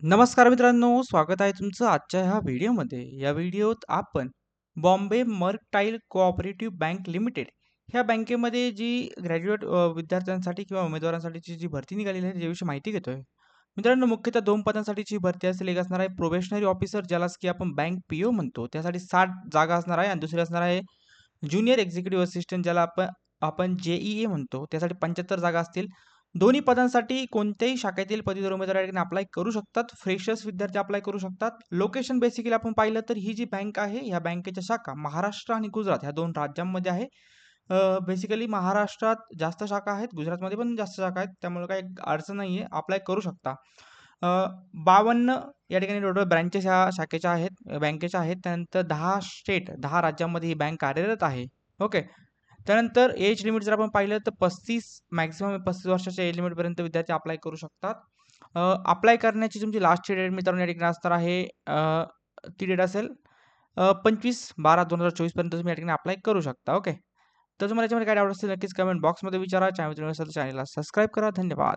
नमस्कार मित्रांनो, स्वागत आहे तुमचं आजच्या ह्या व्हिडिओमध्ये. या व्हिडिओत आपण Bombay mercantile cooperative bank limited ह्या बँकेमध्ये जी ग्रॅज्युएट विद्यार्थ्यांसाठी किंवा उमेदवारांसाठीची जी भरती निघालेली आहे त्याविषयी माहिती घेतोय. मित्रांनो, मुख्यतः दोन पदांसाठीची भरती असेल. एक असणार आहे प्रोबेशनरी ऑफिसर ज्यालाच की आपण बँक पी-ओ म्हणतो. त्यासाठी साठ जागा असणार आहे आणि दुसरी असणार आहे ज्युनियर एक्झिक्युटिव्ह असिस्टंट ज्याला आपण आपण जे ई ए म्हणतो. त्यासाठी 75 जागा असतील. दोन्ही पदांसाठी कोणत्याही शाखेतील पदवीधर उमेदवार या ठिकाणी अप्लाय करू शकतात. फ्रेशर्स विद्यार्थी अप्लाय करू शकतात. लोकेशन बेसिकली आपण पाहिलं तर ही जी बँक आहे, ह्या बँकेच्या शाखा महाराष्ट्र आणि गुजरात ह्या दोन राज्यांमध्ये आहे. बेसिकली महाराष्ट्रात जास्त शाखा आहेत, गुजरातमध्ये पण जास्त शाखा आहेत. त्यामुळे काही अडचण नाही आहे अप्लाय करू शकता. बावन्न या ठिकाणी टोटल ब्रँचेस ह्या शाखेच्या आहेत, बँकेच्या आहेत. त्यानंतर दहा स्टेट दहा राज्यांमध्ये ही बँक कार्यरत आहे. ओके. त्यानंतर एज लिमिट जर आपण पाहिलं तर पस्तीस मॅक्झिमम पस्तीस वर्षाच्या एज लिमिटपर्यंत विद्यार्थी अप्लाय करू शकतात. अप्लाय करण्याची तुमची लास्टची डेट मित्रांनो या ठिकाणी असणार आहे ती डेट असेल पंचवीस बारा दोन हजार चोवीसपर्यंत तुम्ही या ठिकाणी अप्लाय करू शकता. ओके. तर तुम्हाला याच्यामध्ये काय डाऊट असेल नक्कीच कमेंट बॉक्समध्ये विचारा. चॅनल नसेल तर चॅनलला सबस्क्राईब करा. धन्यवाद.